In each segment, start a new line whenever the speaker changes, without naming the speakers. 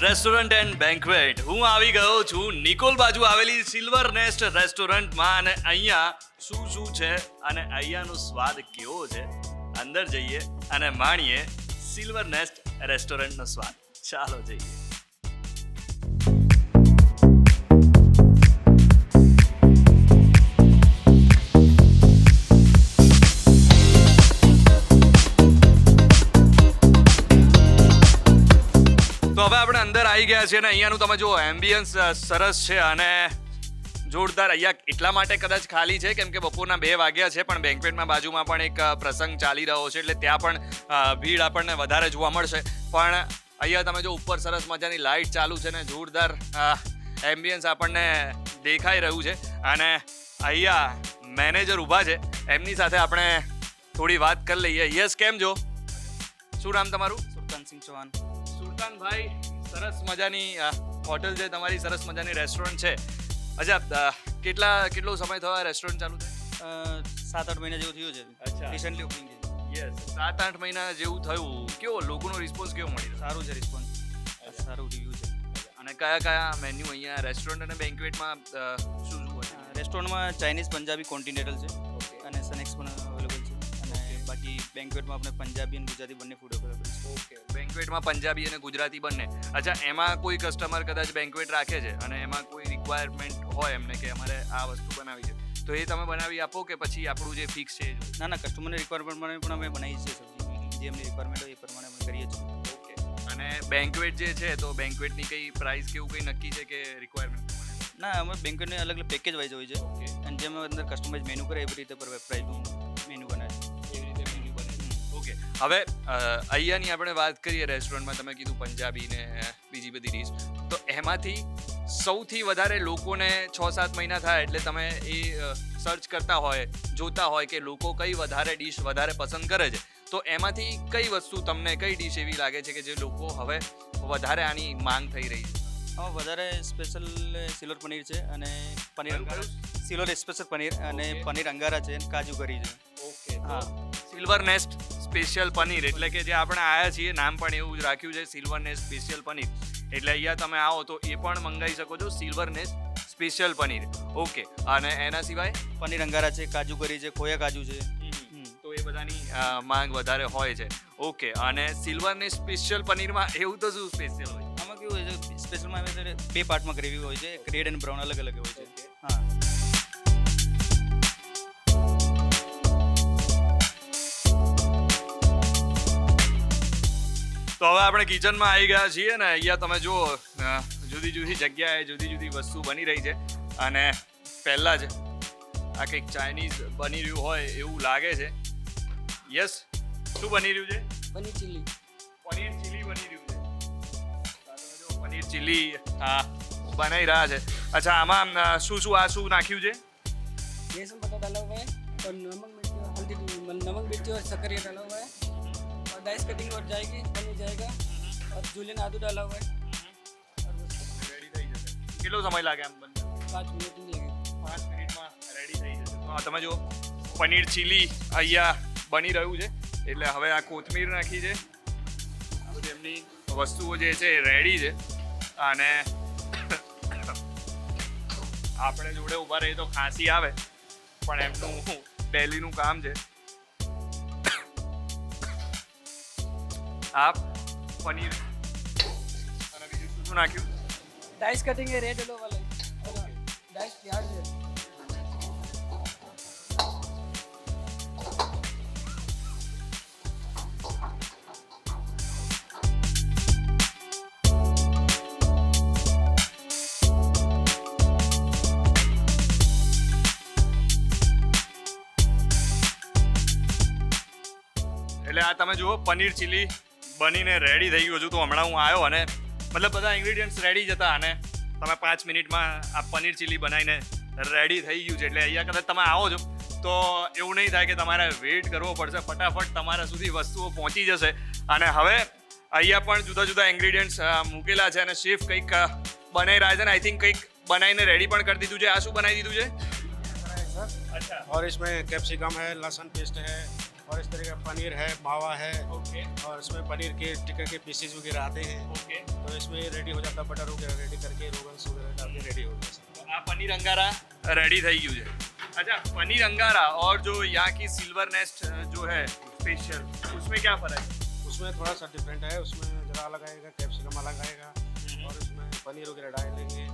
Restaurant and banquet હું આવી ગયો છું. નિકોલ બાજુ આવેલી સિલ્વર નેસ્ટ રેસ્ટોરન્ટમાં અને અહીંયા શું શું છે અને અહીંયાનો સ્વાદ કેવો છે? અંદર જઈએ અને માણીએ સિલ્વર નેસ્ટ રેસ્ટોરન્ટનો સ્વાદ. ચાલો જઈએ. અંદર છે ને અહીંયાનું તમે જો એમ્બિયન્સ સરસ છે અને જોરદાર. અહીંયા એટલા માટે કદાચ ખાલી છે કેમ કે બપોરના બે વાગ્યા છે પણ બેન્કવેટમાં બાજુમાં પણ એક પ્રસંગ ચાલી રહ્યો છે એટલે ત્યાં પણ ભીડ આપણને વધારે જોવા મળશે. પણ અહીંયા તમે જો ઉપર સરસ મજાની લાઇટ ચાલુ છે ને જોરદાર એમ્બિયન્સ આપણને દેખાઈ રહ્યું છે. અને અહીંયા મેનેજર ઊભા છે એમની સાથે આપણે થોડી વાત કરી લઈએ. યસ કેમ છો? શું નામ તમારું?
સુલતાન સિંહ ચૌહાણ.
સુલતાનભાઈ સરસ મજાની હોટલ છે તમારી સરસ મજાની રેસ્ટોરન્ટ છે. અચ્છા કેટલા કેટલો સમય થયો આ રેસ્ટોરન્ટ ચાલુ થાય
સાત આઠ મહિના જેવું થયું છે.
અચ્છા.
રિસન્ટલી ઓપનિંગ
યસ સાત આઠ મહિના જેવું થયું. કેવો લોકોનો રિસ્પોન્સ કેવો મળી
સારું છે રિસ્પોન્સ સારું રિવ્યુ છે.
અને કયા કયા મેન્યુ અહીંયા રેસ્ટોરન્ટ અને બેન્ક્વેટમાં શું શું હોય?
રેસ્ટોરન્ટમાં ચાઇનીઝ પંજાબી કોન્ટિનેન્ટલ છે. અને સનેક્સ પણ અવેલેબલ છે. અને બાકી બેન્કવેટમાં આપણે પંજાબી અને ગુજરાતી બંને ફૂડ અવેલેબલ છે.
ઓકે બેન્ક્વેટમાં પંજાબી અને ગુજરાતી બંને. અચ્છા એમાં કોઈ કસ્ટમર કદાચ બેન્ક્વેટ રાખે છે? અને એમાં કોઈ રિક્વાયરમેન્ટ હોય એમને કે અમારે આ વસ્તુ બનાવી છે? તો એ તમે બનાવી આપો કે પછી આપણું જે ફિક્સ છે?
ના ના કસ્ટમરની રિક્વાયરમેન્ટ પ્રમાણે પણ અમે બનાવીએ છીએ સબ્જી જે એમની રિક્વાયરમેન્ટ હોય એ પ્રમાણે અમે કરીએ છીએ.
ઓકે અને બેન્ક્વેટ જે છે તો બેન્ક્વેટની કઈ પ્રાઇસ કેવું કંઈ નક્કી છે કે રિક્વાયરમેન્ટ
ના અમે બેન્કવેટની અલગ અલગ પેકેજ વાઇઝ હોય છે. અને જેમ અંદર કસ્ટમાઇઝ મેનુ કરે એવી રીતે પર પ્રાઇસનું
હવે અહીંયાની આપણે વાત કરીએ રેસ્ટોરન્ટમાં તમે કીધું પંજાબી ને બીજી બધી ડીશ તો એમાંથી સૌથી વધારે લોકોને છ સાત મહિના થાય એટલે તમે એ સર્ચ કરતા હોય જોતા હોય કે લોકો કઈ વધારે ડીશ વધારે પસંદ કરે છે. તો એમાંથી કઈ વસ્તુ તમને કઈ ડીશ એવી લાગે છે કે જે લોકો હવે વધારે આની માંગ થઈ રહી છે?
હા વધારે સ્પેશિયલ સિલ્વર પનીર છે અને પનીર સિલોર સિલ્વર સ્પેશિયલ પનીર અને પનીર અંગારા છે અને કાજુ કરી છે.
ઓકે
હા.
Silver nest? સ્પેશિયલ પનીર. એટલે કે જે આપણે આવ્યા છીએ નામ પણ એવું જ રાખ્યું છે સિલ્વર નેસ્ટ સ્પેશિયલ પનીર. એટલે અહીંયા તમે આવો તો એ પણ મંગાવી શકો છો silver nest special paneer. Okay. અને એના સિવાય
પનીર અંગારા છે કાજુ કરી છે ખોયા કાજુ છે.
તો એ બધાની માંગ વધારે હોય છે. ઓકે. અને સિલ્વર ને સ્પેશિયલ પનીરમાં એવું તો શું સ્પેશિયલ હોય?
આમાં કેવું હોય છે સ્પેશિયલમાં બે પાર્ટમાં ગ્રેવી હોય છે એક રેડ એન્ડ બ્રાઉન અલગ અલગ હોય છે.
તો હવે આપણે કિચનમાં આવી ગયા છીએ ને અહીંયા તમે જુઓ અ, જુદી જુદી જગ્યાએ જુદી જુદી વસ્તુ બની રહી છે અને પહેલાં જ આ કંઈક ચાઇનીઝ બની રહ્યું હોય એવું લાગે છે યસ શું બની રહ્યું છે
પનીર ચીલી
પનીર ચીલી બની રહ્યું છે આ તમે જુઓ, પનીર ચીલી હા બનાવી રહ્યા છે અચ્છા આમાં અ, શું શું આ શું નાખ્યું છે
बेसन पत्ता डाला हुआ है और नमक मिर्ची और हल्दी नमक मिर्ची और शक्कर ये डाला हुआ है और डाइस कटिंग और जाएगी पनीर जाएगा और जूलियन आदू डाला हुआ है और बस
રેડી થઈ જશે કેટલો સમય લાગે આમ બનતા
पाँच मिनट नहीं लगेगा
પાંચ મિનિટમાં રેડી થઈ જશે તો આ તમે જો પનીર ચીલી અહીંયા બની રહ્યું છે એટલે હવે આ કોથમીર નાખી છે આ બધી એમની વસ્તુઓ જે છે એ રેડી છે અને આપણે જોડે ઊભા રહીએ તો ખાંસી આવે પણ એમનું ડેલીનું કામ છે છાપ પનીર અને બીજું શું શું નાખ્યું?
ડાઈસ કટિંગ એ રેડ એલો વાળો ડાઈસ પ્યાજ છે
એટલે આ તમે જુઓ પનીર ચીલી બનીને રેડી થઈ ગયું હજુ તો હમણાં હું આવ્યો અને મતલબ બધા ઇન્ગ્રેડિયન્ટ્સ રેડી જ હતા અને તમે પાંચ મિનિટમાં આ પનીર ચીલી બનાવીને રેડી થઈ ગયું છે એટલે અહીંયા કદાચ તમે આવો છો તો એવું નહીં થાય કે તમારે વેઇટ કરવો પડશે ફટાફટ તમારા સુધી વસ્તુઓ પહોંચી જશે અને હવે અહીંયા પણ જુદા જુદા ઇન્ગ્રેડિયન્ટ્સ મૂકેલા છે અને શેફ કંઈક અ, બનાવી રહ્યા છે ને આઈ થિંક કંઈક બનાવીને રેડી પણ કરી દીધું છે આ શું બનાવી દીધું છે અચ્છા
और इसमें कैप्सिकम है लहसुन पेस्ट है और इस तरह का पनीर है मावा है
ઓકે
और इसमें पनीर के टिक्के के पीसेज वगैरह आते हैं
ઓકે
तो इसमें ये रेडी हो जाता है बटर वगैरह रेडी करके रोगन्स वगैरह डाल के रेडी हो गया सर
तो आ पनीर अंगारा रेडी થઈ ગયું છે अच्छा पनीर अंगारा और जो यहाँ की सिल्वर नेस्ट जो है स्पेशल उसमें क्या फर्क है
उसमें थोड़ा सा डिफरेंट है उसमें ज़रा अलग आएगा कैप्सिकम अलग आएगा और इसमें पनीर वगैरह डालेंगे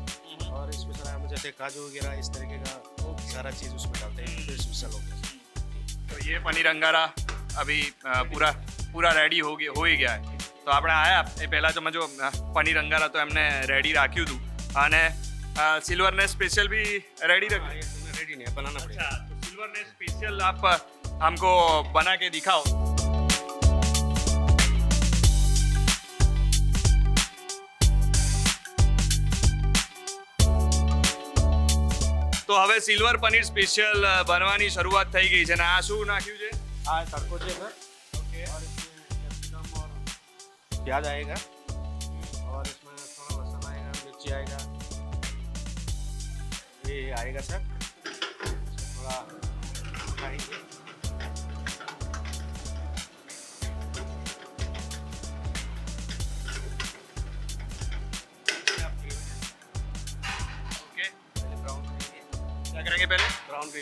और इसमें सर हम जैसे काजू वगैरह इस तरीके का सारा चीज़ उसमें डालते हैं तो स्पेशल हो गया सर
તો એ पनीर अंगारा अभी पूरा પૂરા રેડી હો હોઈ ગયા તો આપણે આવ્યા એ પહેલાં તો તમે જો પનીર અંગારા તો એમને રેડી રાખ્યું હતું અને
સિલ્વરને સ્પેશિયલ બી રેડી
રેડી નહીં બનાના સિલ્વરને સ્પેશિયલ આપ हमको બના કે દિખાઓ તો હવે સિલ્વર પનીર સ્પેશિયલ બનવાની શરૂઆત થઈ ગઈ છે ને આ શું નાખ્યું છે
हाँ तड़को जी सर
ઓકે
और इसमें कैप्सिकम और प्याज आएगा और इसमें थोड़ा लहसुन आएगा मिर्ची आएगा ये आएगा सर इसमें थोड़ा खाएंगे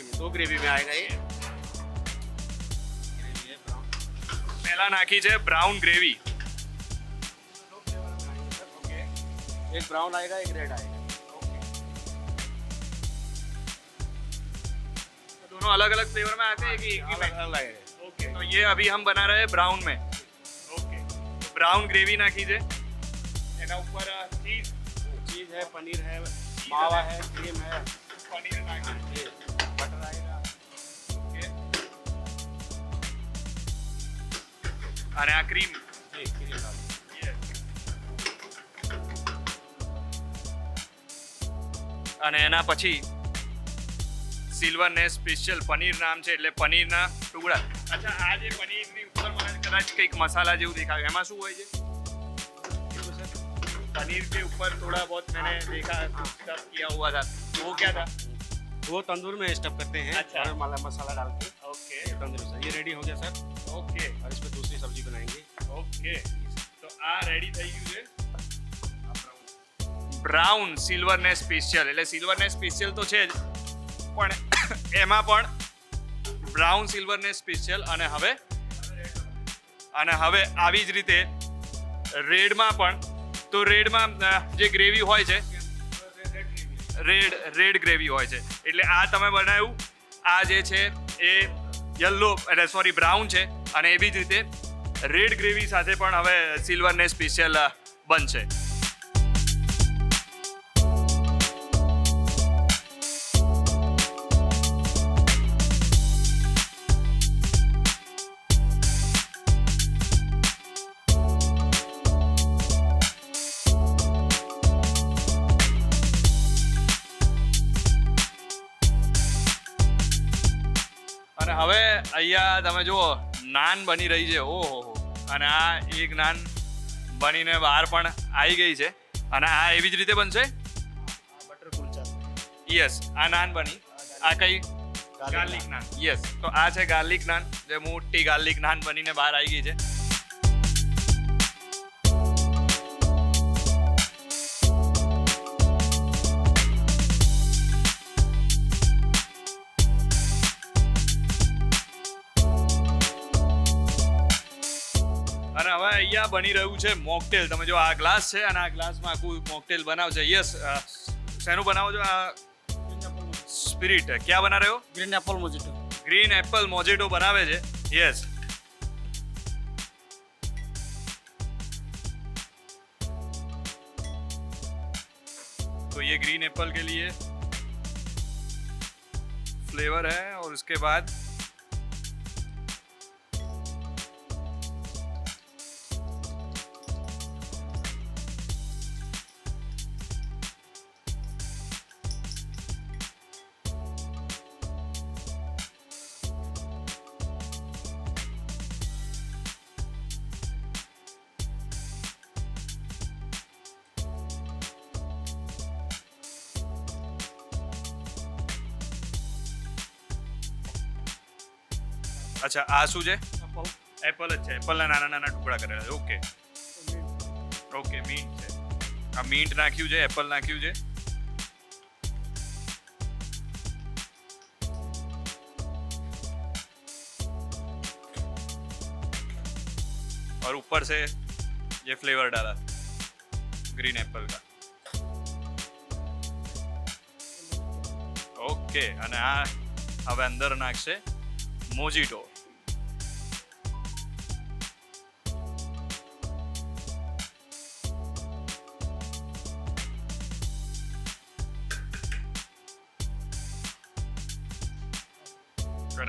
ब्राउन ग्रेवी दो ग्रेवी में आएगा ये ग्रेवी है ब्राउन
પહેલા નાખી છે બ્રાઉન ગ્રેવી
ओके एक ब्राउन आएगा एक रेड आएगा
दोनों अलग अलग फ्लेवर में आते हैं कि एक ही में
अलग अलग आएगा
ओके तो ये अभी हम बना रहे हैं ब्राउन में ओके બ્રાઉન ગ્રેવી નાખી છે એના ઉપર ચીઝ
चीज़ है पनीर है मावा है क्रीम है
પનીર નાખી
ये बटर आएगा
ઓકે અને આ ક્રીમ
ये क्रीम डाल
અને એના પછી સિલ્વર ને સ્પેશિયલ પનીર નામ છે એટલે પનીરના ટુકડા અચ્છા આ જે પનીરની ઉપર મને કદાચ કંઈક મસાલા જેવું દેખાયું એમાં શું હોય છે पनीर के ऊपर थोड़ा बहुत मैंने देखा स्टफ किया हुआ था तो वो क्या था
वो तंदूर में स्टफ करते हैं
अच्छा।
और माला मसाला डाल के
ओके
ये तंदूर सर ये रेडी हो गया सर
ओके
और इसमें दूसरी सब्जी बनाएंगे
ઓકે તો આ રેડી થઈ ગયું છે બ્રાઉન સિલ્વર ને સ્પેશિયલ એટલે સિલ્વર ને સ્પેશિયલ તો છે જ પણ એમાં પણ બ્રાઉન સિલ્વર ને સ્પેશિયલ અને હવે અને હવે આવી જ રીતે રેડમાં પણ તો રેડમાં અ, જે ગ્રેવી હોય છે રેડ રેડ ગ્રેવી હોય છે. એટલે આ તમે બનાવ્યું. આ જે છે એ યલો, એટલે સોરી બ્રાઉન છે. અને એવી જ રીતે રેડ ગ્રેવી સાથે પણ હવે સિલ્વરને સ્પેશિયલ બનશે. હવે અહીંયા તમે જુઓ નાન બની રહી છે. ઓહ હો હો અને આ એક નાન બનીને બહાર પણ આવી ગઈ છે. અને આ એવી જ રીતે બનશે? યસ આ નાન બની. આ કઈ? ગાર્લિક નાન. યસ તો આ છે ગાર્લિક નાન. જે મોટી ગાર્લિક નાન બનીને બહાર આવી ગઈ છે. અહીંયા બની રહ્યું છે મોકટેલ તમે જો આ ગ્લાસ છે અને આ ગ્લાસમાં આખું મોકટેલ બનાવશે યસ શેનું બનાવો છો આ સ્પિરિટ ક્યાં બના રહ્યો
green apple mojito
green apple mojito બનાવે છે યસ तो ये ग्रीन एप्पल के लिए फ्लेवर है और उसके बाद અચ્છા આ શું છે એપલ જ છે એપલના નાના નાના ટુકડા કરેલા છે ઓકે ઓકે મીન્ટ છે આ મીન્ટ નાખ્યું છે એપલ નાખ્યું છે और ऊपर से ये फ्लेवर डाला ग्रीन एप्पल का ઓકે અને આ હવે અંદર નાખશે મોજીટો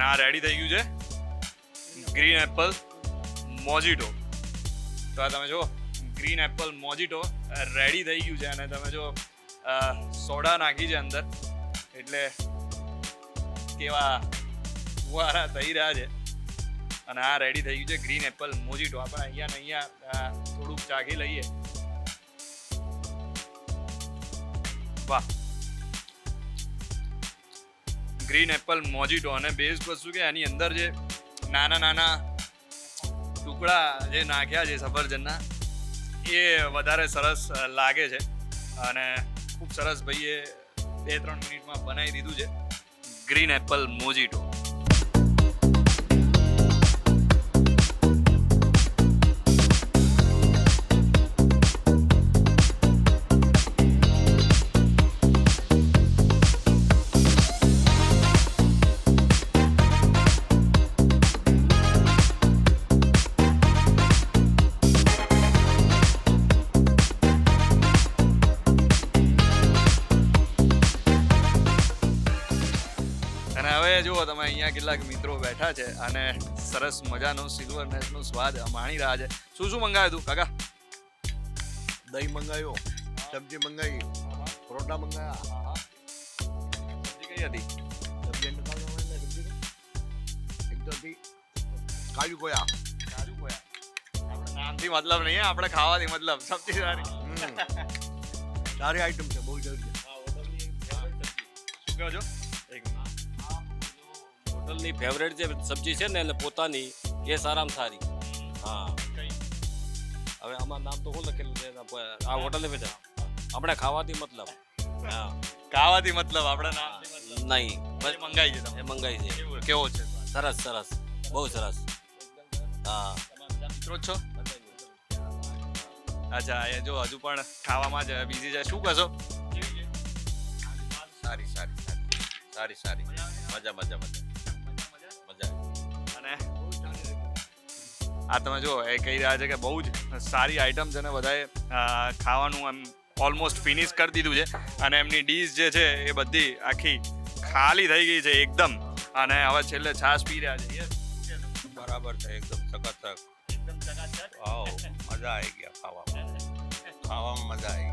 અને આ રેડી થઈ ગયું છે. ગ્રીન એપલ મોજીટો તો આ તમે જો ગ્રીન એપલ મોજીટો રેડી થઈ ગયું છે અને તમે જો સોડા નાખી છે અંદર. એટલે કેવા ફુવારા થઈ રહ્યા છે. અને આ રેડી થઈ ગયું છે ગ્રીન એપલ મોજીટો આપણે અહીંયા ને અહીંયા થોડુંક ચાખી લઈએ. વાહ. ગ્રીન એપલ મોજીટો અને બેઝ વસ્તુ કે એની અંદર જે નાના નાના ટુકડા જે નાખ્યા છે સફરજનના, એ વધારે સરસ લાગે છે. અને ખૂબ સરસ ભાઈએ બે ત્રણ મિનિટમાં બનાવી દીધું છે. ગ્રીન એપલ મોજીટો અને જુઓ તમે અહીંયા કેટલાક મિત્રો બેઠા છે અને સરસ મજાનો સિલ્વર નેસનો સ્વાદ માણી રહ્યા છે. શું શું મંગાવ્યું તું કાકા?
દહીં મંગાવ્યું સબ્જી મંગાવી પરોઠા મંગાવ્યા.
સબ્જી કઈ હતી?
એક તો હતી કાજુ કોયા
કાજુ કોયા આપણે નામથી મતલબ નહીં આપણે ખાવાથી મતલબ સબ્જી સારી.
સારી આઈટમ છે બહુ જલ્દી
શું કહો છો?
હોટલની ફેવરેટ જે સબ્જી છે ને એટલે પોતાની એ સારામાં સારી. હા.
કઈ
હવે આમાં નામ તો શું લખેલું છે આ હોટલ બધા આપણે ખાવાથી મતલબ. હા.
ખાવાથી મતલબ આપણે નામથી
નહીં.
બસ મંગાઈ છે
એ મંગાઈ છે.
કેવો છે?
સરસ સરસ. બહુ સરસ. હા.
મિત્રો છો? અચ્છા એ જો હજુ પણ ખાવામાં જ બીજી છે. શું કહેશો?
સારી સારી સારી. સારી સારી. મજા મજા મજા.
અને આ તમે જો એ કહી રહ્યા છે કે બહુ જ સારી આઈટમ છે ને બધાએ ખાવાનું એમ ઓલમોસ્ટ ફિનિશ કરી દીધું છે. અને એમની ડીશ જે છે એ બધી આખી ખાલી થઈ ગઈ છે એકદમ. અને હવે છેલ્લે છાશ પી રહ્યા છે.
બરાબર છે એકદમ સખત વાવ મજા આવી ગયા ખાવામાં. ખાવામાં મજા આવી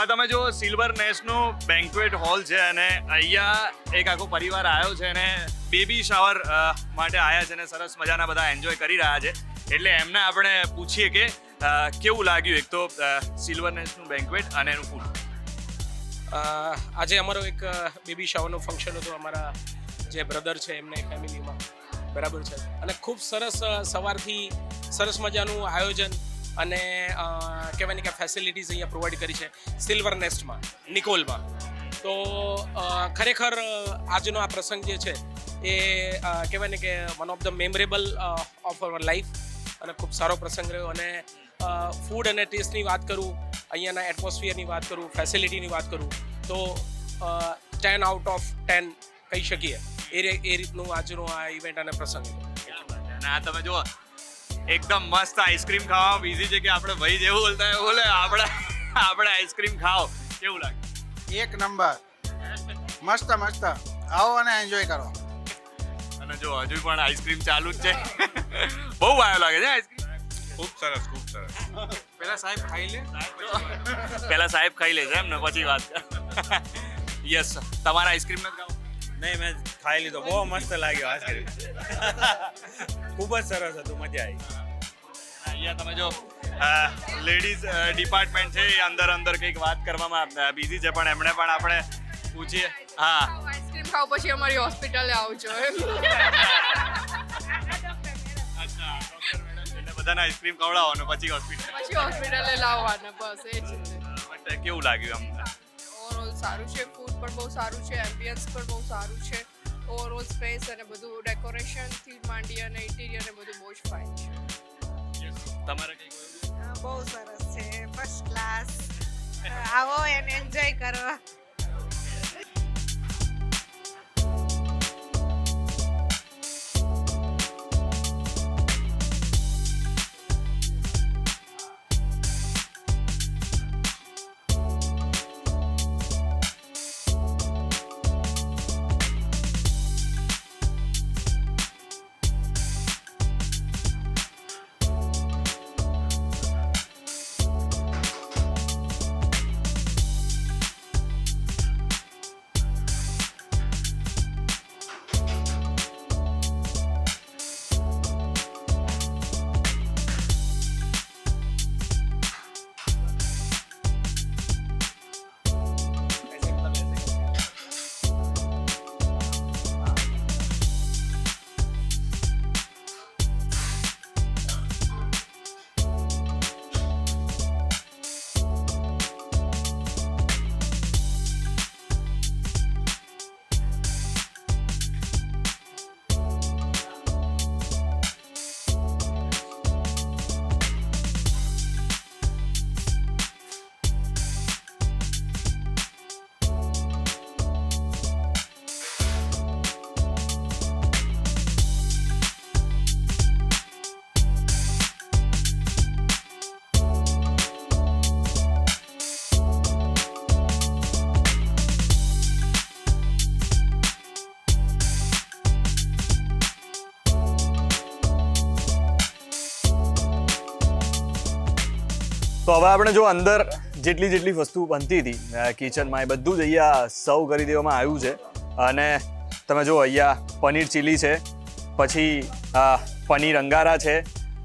આ તમે જો સિલ્વર નેશનું બેન્ક્વેટ હોલ છે અને અહીંયા એક આખો પરિવાર આવ્યો છે અને બેબી શાવર માટે આવ્યા છે અને સરસ મજાના બધા એન્જોય કરી રહ્યા છે. એટલે એમને આપણે પૂછીએ કે કેવું લાગ્યું એક તો સિલ્વર નેસનું બેન્ક્વેટ અને એનું ફૂડ
આજે અમારો એક બેબી શાવરનું ફંક્શન હતું. અમારા જે બ્રધર છે, એમને ફેમિલીમાં બરાબર છે. અને ખૂબ સરસ સવારથી સરસ મજાનું આયોજન અને કહેવાય ને કે ફેસિલિટીઝ અહીંયા પ્રોવાઈડ કરી છે સિલ્વર નેસ્ટમાં નિકોલમાં તો ખરેખર આજનો આ પ્રસંગ જે છે એ કહેવાય ને કે one of the memorable of our life અને ખૂબ સારો પ્રસંગ રહ્યો અને ફૂડ અને ટેસ્ટની વાત કરું, અહીંયાના એટમોસ્ફિયરની વાત કરું ફેસિલિટીની વાત કરું, તો ટેન આઉટ ઓફ ટેન કહી શકીએ. એ એ રીતનું આજનો આ ઇવેન્ટ અને પ્રસંગ.
આ તમે જુઓ એકદમ મસ્ત આઈસ્ક્રીમ ખાવા. બીજી છે કે આપણે ભાઈ જેવું બોલતા હોય બોલે આપણે આપણે આઈસ્ક્રીમ ખાઓ. કેવું લાગે?
એક નંબર. મસ્ત મસ્ત. આવો અને એન્જોય કરો.
અને
જો હજુ પણ આઈસ્ક્રીમ ચાલુ જ છે. બહુ વાયો લાગે છે આઈસ્ક્રીમ.
ખૂબ સરસ ખૂબ સરસ.
પેલા સાહેબ ખાઈ લે. પેલા સાહેબ ખાઈ લે છે એમ ને પછી વાત યસ તમારા આઈસ્ક્રીમ નથી ખાવ?
નહીં મેં ખાઈ લીધો. બહુ મસ્ત લાગ્યો આઈસ્ક્રીમ. ખૂબ જ સરસ હતું મજા આવી.
અહીંયા તમે જો લેડીઝ ડિપાર્ટમેન્ટ છે એ અંદર અંદર કંઈક વાત કરવામાં બિઝી છે પણ એમણે પણ આપણે પૂછીએ. હા.
આઈસ્ક્રીમ ખાવ પછી અમારી હોસ્પિટલે આવજો એમ.
અચ્છા ડોક્ટર મેડમ બધાને આઈસ્ક્રીમ ખવડાવવાનો પછી હોસ્પિટલ
પછી હોસ્પિટલે લાવવાના બસ એ જ
કેવું લાગ્યું અમને
ઓવરઓલ સારું છે ફૂડ પણ બહુ સારું છે એમ્બિયન્સ પણ બહુ સારું છે. ઓવરઓલ સ્પેસ અને બધું ડેકોરેશનથી માંડી અને ઇન્ટિરિયર ને બધું બહુ જ ફાઇન છે.
તમારે
બહુ સરસ છે. ફર્સ્ટ ક્લાસ આવો એને એન્જોય કરો.
હવે આપણે જો અંદર જેટલી જેટલી વસ્તુ બનતી હતી કિચનમાં એ બધું જ અહીંયા સર્વ કરી દેવામાં આવ્યું છે. અને તમે જો અહીંયા પનીર ચીલી છે, પછી પનીર અંગારા છે,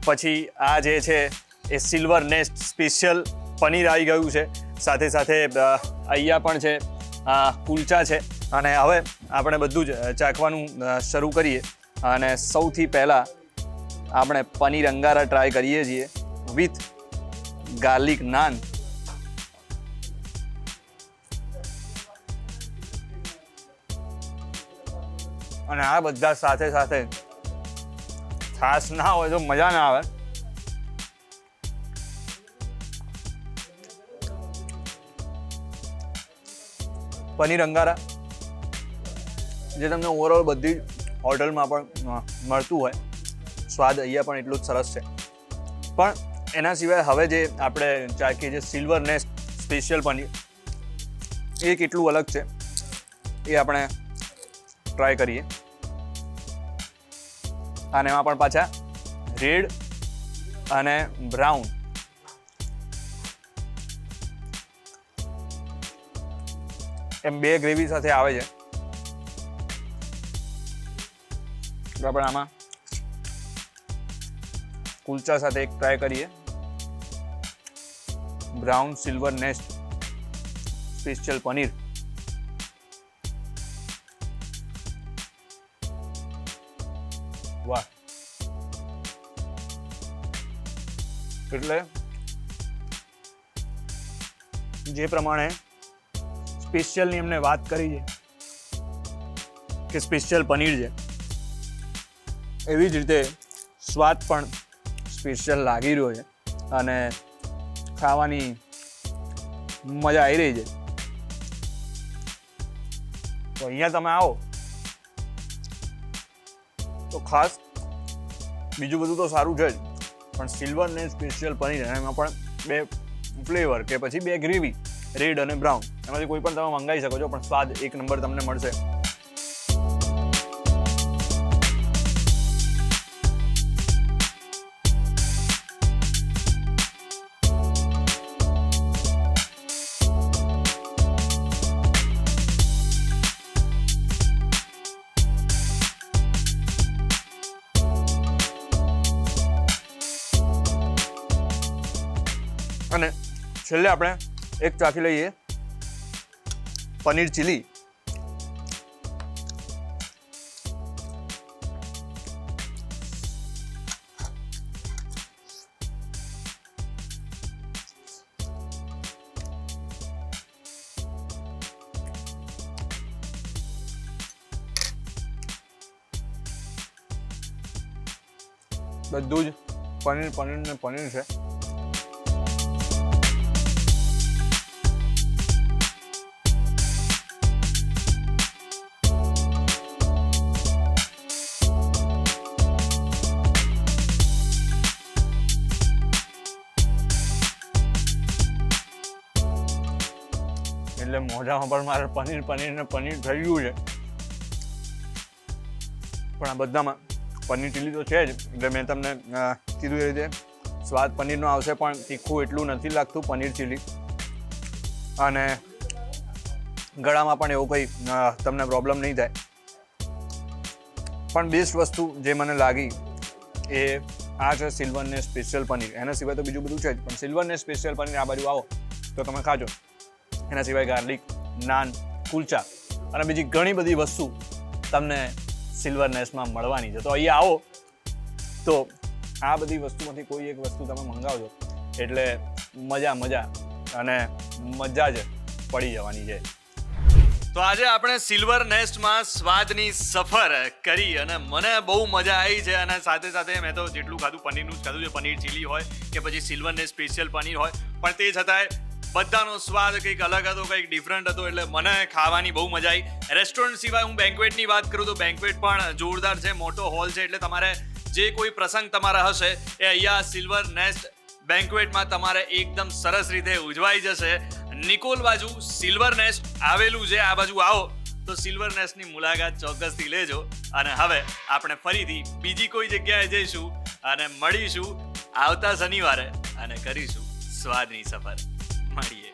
પછી આ જે છે એ સિલ્વર નેસ્ટ સ્પેશિયલ પનીર આવી ગયું છે. સાથે સાથે અહીંયા પણ છે કુલચા છે. અને હવે આપણે બધું જ ચાખવાનું શરૂ કરીએ. અને સૌથી પહેલાં આપણે પનીર અંગારા ટ્રાય કરીએ છીએ વિથ ગાર્લિક નાન. અને આ બધા સાથે સાથે છાશ ના હોય તો મજા ના આવે. પનીર અંગારા, જે તમને ઓવરઓલ બધી હોટલમાં પણ મળતું હોય. સ્વાદ અહીંયા પણ એટલું જ સરસ છે. પણ એના સિવાય હવે જે આપણે ચાખીએ છીએ સિલ્વર નેસ્ટ સ્પેશિયલ પનીર એ કેટલું અલગ છે, એ આપણે ટ્રાય કરીએ. અને એમાં પણ પાછા રેડ અને બ્રાઉન એમ બે ગ્રેવી સાથે આવે છે. આપણે આમાં કુલચા સાથે એક ટ્રાય કરીએ. Brown silver nest special paneer વાહ. એટલે જે પ્રમાણે સ્પેશિયલની એમને વાત કરી છે કે સ્પેશિયલ પનીર છે, એવી જ રીતે સ્વાદ પણ સ્પેશિયલ લાગી રહ્યો છે અને ખાવાની મજા આવી રહી છે. તો અહીંયા તમે આવો. તો ખાસ બીજું બધું તો સારું છે જ, પણ સિલ્વર ને સ્પેશિયલ પનીર એમાં પણ બે ફ્લેવર કે પછી બે ગ્રેવી રેડ અને બ્રાઉન એમાંથી કોઈ પણ તમે મંગાવી શકો છો, પણ સ્વાદ એક નંબર તમને મળશે.
છેલ્લે આપણે એક ચાખી લઈએ. પનીર ચીલી. બધું જ પનીર પનીર ને પનીર છે. મોઢામાં પણ મારે પનીર પનીર ને પનીર થઈ ગયું છે. પણ આ બધામાં પનીર ચીલી તો છે જ, એટલે મેં તમને કીધું એ રીતે, સ્વાદ પનીરનો આવશે, પણ તીખું એટલું નથી લાગતું પનીર ચીલી. અને ગળામાં પણ એવું કંઈ તમને પ્રોબ્લેમ નહીં થાય. પણ બેસ્ટ વસ્તુ જે મને લાગી એ આ છે સિલ્વરને સ્પેશિયલ પનીર. એના સિવાય તો બીજું બધું છે જ, પણ સિલ્વરને સ્પેશિયલ પનીર આ બાજુ આવો, તો તમે ખાજો. એના સિવાય ગાર્લિક નાન, કુલચા અને બીજી ઘણી બધી વસ્તુ તમને સિલ્વર નેસમાં મળવાની છે. તો અહીંયા આવો. તો આ બધી વસ્તુમાંથી કોઈ એક વસ્તુ તમે મંગાવજો. એટલે મજા મજા અને મજા જ પડી જવાની છે.
તો આજે આપણે સિલ્વર નેસ્ટમાં સ્વાદની સફર કરી અને મને બહુ મજા આવી છે અને સાથે સાથે મેં તો જેટલું ખાધું પનીરનું જ ખાધું છે. પનીર ચીલી હોય કે પછી સિલ્વર નેસ્ટ સ્પેશિયલ પનીર હોય. પણ તે છતાંય બધાનો સ્વાદ કંઈક અલગ હતો, કંઈક ડિફરન્ટ હતો, એટલે મને ખાવાની બહુ મજા આવી રેસ્ટોરન્ટ સિવાય હું બેન્કવેટની વાત કરું તો બેન્કવેટ પણ જોરદાર છે, મોટો હોલ છે, એટલે તમારે જે કોઈ પ્રસંગ તમારા હશે, એ અહીંયા સિલ્વર નેસ્ટ બેન્કવેટમાં તમારે એકદમ સરસ રીતે ઉજવાઈ જશે. નિકોલ બાજુ સિલ્વર નેસ્ટ આવેલું છે, આ બાજુ આવો. તો સિલ્વર નેસ્ટની મુલાકાત ચોક્કસથી લેજો. અને હવે આપણે ફરીથી બીજી કોઈ જગ્યાએ જઈશું અને મળીશું આવતા શનિવારે અને કરીશું સ્વાદની સફર. María.